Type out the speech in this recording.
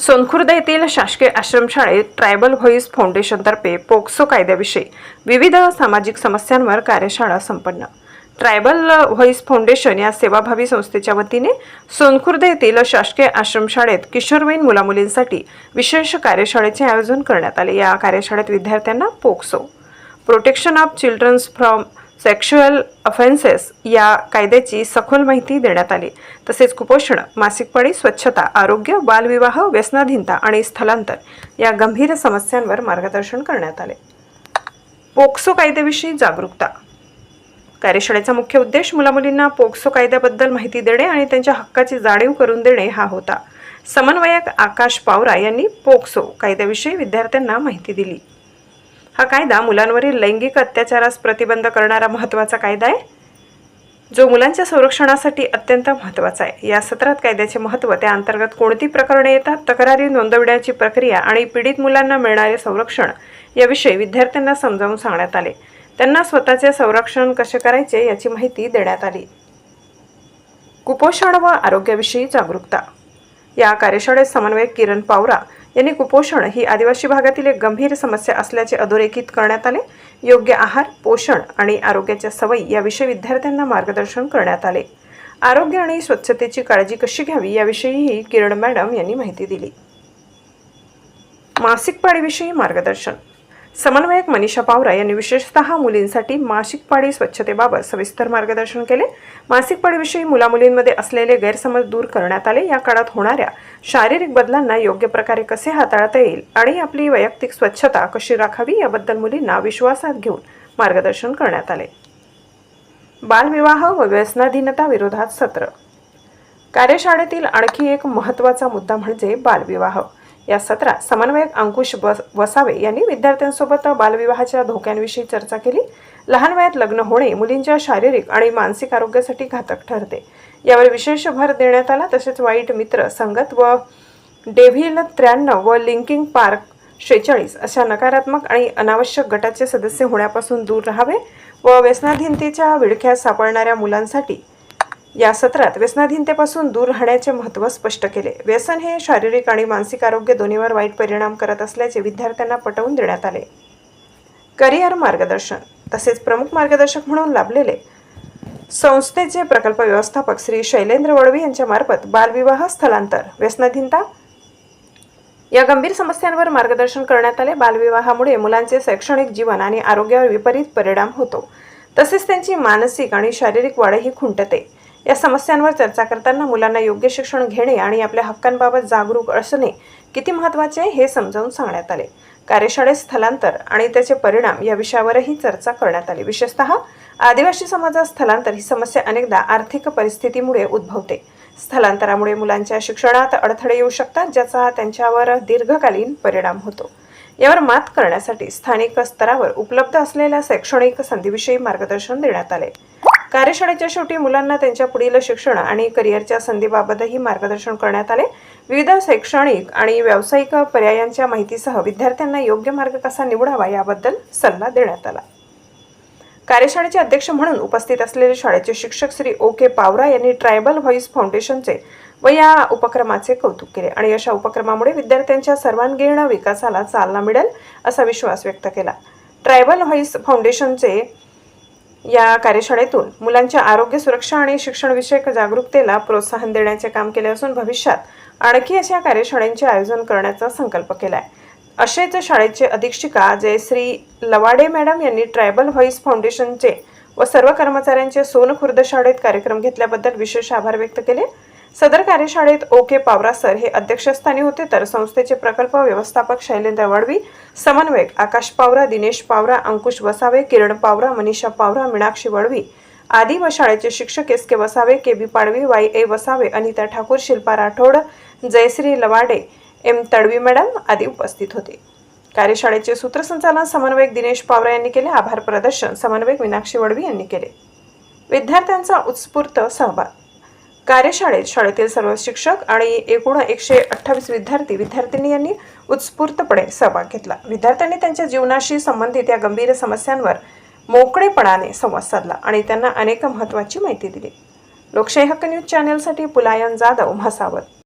सोनखुर्द येथील शासकीय आश्रमशाळेत ट्रायबल व्हॉईस फाउंडेशनतर्फे पोक्सो कायद्याविषयी विविध सामाजिक समस्यांवर कार्यशाळा संपन्न. ट्रायबल व्हॉईस फाउंडेशन या सेवाभावी संस्थेच्या वतीने सोनखुर्द येथील शासकीय आश्रमशाळेत किशोरवयीन मुलामुलींसाठी विशेष कार्यशाळेचे आयोजन करण्यात आले. या कार्यशाळेत विद्यार्थ्यांना POCSO protection of childrens from sexual offences या कायद्याची सखोल माहिती देण्यात आली. तसेच कुपोषण मासिकपणी स्वच्छता आरोग्य बालविवाह व्यसनाधीनता आणि स्थलांतर या गंभीर समस्यांवर मार्गदर्शन करण्यात आले. पोक्सो कायद्याविषयी जागरूकता. कार्यशाळेचा मुख्य उद्देश मुलामुलींना पोक्सो कायद्याबद्दल माहिती देणे आणि त्यांच्या हक्काची जाणीव करून देणे हा होता. समन्वयक आकाश पावरा यांनी पोक्सो कायद्याविषयी विद्यार्थ्यांना माहिती दिली. हा कायदा मुलांवरील लैंगिक अत्याचारास प्रतिबंध करणारा महत्त्वाचा कायदा आहे. जो मुलांच्या संरक्षणासाठी अत्यंत महत्त्वाचा आहे. या सत्रात कायद्याचे महत्त्व त्या अंतर्गत कोणती प्रकरणे येतात तक्रारी नोंदविण्याची प्रक्रिया आणि पीडित मुलांना मिळणारे संरक्षण याविषयी विद्यार्थ्यांना समजावून सांगण्यात आले. त्यांना स्वतःचे संरक्षण कसे करायचे याची माहिती देण्यात आली. कुपोषण व आरोग्याविषयी जागरूकता. या कार्यशाळेत समन्वयक किरण पावरा यांनी कुपोषण ही आदिवासी भागातील एक गंभीर समस्या असल्याचे अधोरेखित करण्यात आले. योग्य आहार पोषण आणि आरोग्याच्या सवयी याविषयी विद्यार्थ्यांना मार्गदर्शन करण्यात आले. आरोग्य आणि स्वच्छतेची काळजी कशी घ्यावी याविषयीही किरण मॅडम यांनी माहिती दिली. मासिक पाळीविषयी मार्गदर्शन समन्वयक मनीषा पावरा यांनी विशेषतः मुलींसाठी मासिक पाळी स्वच्छतेबाबत सविस्तर मार्गदर्शन केले. मासिक पाळीविषयी मुलामुलींमध्ये असलेले गैरसमज दूर करण्यात आले. या काळात होणाऱ्या शारीरिक बदलांना योग्य प्रकारे कसे हाताळता येईल आणि आपली वैयक्तिक स्वच्छता कशी राखावी याबद्दल मुलींना विश्वासात घेऊन मार्गदर्शन करण्यात आले. बालविवाह व व्यसनाधीनता विरोधात सत्र. कार्यशाळेतील आणखी एक महत्त्वाचा मुद्दा म्हणजे बालविवाह. या सत्रात समन्वयक अंकुश बस वसावे यांनी विद्यार्थ्यांसोबत बालविवाहाच्या धोक्यांविषयी चर्चा केली. लहान वयात लग्न होणे मुलींच्या शारीरिक आणि मानसिक आरोग्यासाठी घातक ठरते. यावर विशेष भर देण्यात आला. तसेच वाईट मित्र संगत व डेव्हिल त्र्याण्णव व लिंकिंग पार्क शेहेचाळीस अशा नकारात्मक आणि अनावश्यक गटाचे सदस्य होण्यापासून दूर राहावे व व्यसनाधीनतेच्या विडख्यात सापडणाऱ्या मुलांसाठी या सत्रात व्यसनाधीनतेपासून दूर राहण्याचे महत्त्व स्पष्ट केले. व्यसन हे शारीरिक आणि मानसिक आरोग्य दोन्हीवर वाईट परिणाम करत असल्याचे विद्यार्थ्यांना पटवून देण्यात आले. करिअर मार्गदर्शन तसेच प्रमुख मार्गदर्शक म्हणून लाभलेले संस्थेचे प्रकल्प व्यवस्थापक श्री शैलेंद्र वळवी यांच्यामार्फत बालविवाह स्थलांतर व्यसनाधीनता या गंभीर समस्यांवर मार्गदर्शन करण्यात आले. बालविवाहामुळे मुलांचे शैक्षणिक जीवन आणि आरोग्यावर विपरीत परिणाम होतो. तसेच त्यांची मानसिक आणि शारीरिक वाढही खुंटते. या समस्यांवर चर्चा करताना मुलांना योग्य शिक्षण घेणे आणि आपल्या हक्कांबाबत जागरूक असणे किती महत्त्वाचे आहे हे समजावून सांगण्यात आले. कार्यशाळेत स्थलांतर आणि त्याचे परिणाम या विषयावरही चर्चा करण्यात आली. विशेषतः आदिवासी समाजात स्थलांतर ही समस्या अनेकदा आर्थिक परिस्थितीमुळे उद्भवते. स्थलांतरामुळे मुलांच्या शिक्षणात अडथळे येऊ शकतात ज्याचा त्यांच्यावर दीर्घकालीन परिणाम होतो. यावर मात करण्यासाठी स्थानिक स्तरावर उपलब्ध असलेल्या शैक्षणिक संधीविषयी मार्गदर्शन देण्यात आले. कार्यशाळेच्या शेवटी मुलांना त्यांच्या पुढील शिक्षण आणि करिअरच्या संधीबाबतही मार्गदर्शन करण्यात आले. विविध शैक्षणिक आणि व्यावसायिक पर्यायांच्या माहितीसह विद्यार्थ्यांना योग्य मार्ग कसा निवडावा याबद्दल सल्ला देण्यात आला. कार्यशाळेचे अध्यक्ष म्हणून उपस्थित असलेले शाळेचे शिक्षक श्री ओ के पावरा यांनी ट्रायबल व्हॉइस फाउंडेशनचे व या उपक्रमाचे कौतुक केले आणि अशा उपक्रमामुळे विद्यार्थ्यांच्या सर्वांगीण विकासाला चालना मिळेल असा विश्वास व्यक्त केला. ट्रायबल व्हॉइस फाउंडेशनचे या कार्यशाळेतून मुलांच्या आरोग्य सुरक्षा आणि शिक्षणविषयक जागरूकतेला प्रोत्साहन देण्याचे काम केले असून भविष्यात आणखी अशा कार्यशाळांचे आयोजन करण्याचा संकल्प केला आहे असेच शाळेचे अधीक्षिका जयश्री लवाडे मॅडम यांनी ट्रायबल व्हॉईस फाउंडेशनचे व सर्व कर्मचाऱ्यांचे सोन खुर्द शाळेत कार्यक्रम घेतल्याबद्दल विशेष आभार व्यक्त केले. सदर कार्यशाळेत ओके पावरा सर हे अध्यक्षस्थानी होते तर संस्थेचे प्रकल्प व्यवस्थापक शैलेंद्र वडवी समन्वयक आकाश पावरा दिनेश पावरा अंकुश वसावे किरण पावरा मनीषा पावरा मीनाक्षी वडवी आदी व शाळेचे शिक्षक S K Vasave K B Padvi Y A Vasave Anita Thakur Shilpa Rathod Jayashree Lavade M Tadvi madam आदी उपस्थित होते. कार्यशाळेचे सूत्रसंचालन समन्वयक दिनेश पावरा यांनी केले आभार प्रदर्शन समन्वयक मीनाक्षी वडवी यांनी केले. विद्यार्थ्यांचा उत्स्फूर्त सहभाग. कार्यशाळेत शाळेतील सर्व शिक्षक आणि एकूण एकशे अठ्ठावीस विद्यार्थी विद्यार्थिनी यांनी उत्स्फूर्तपणे सहभाग घेतला. विद्यार्थ्यांनी त्यांच्या जीवनाशी संबंधित या गंभीर समस्यांवर मोकळेपणाने संवाद साधला आणि त्यांना अनेक महत्त्वाची माहिती दिली. लोकशाही हक्क न्यूज चॅनेलसाठी पुलायन जाधव म्हसावत.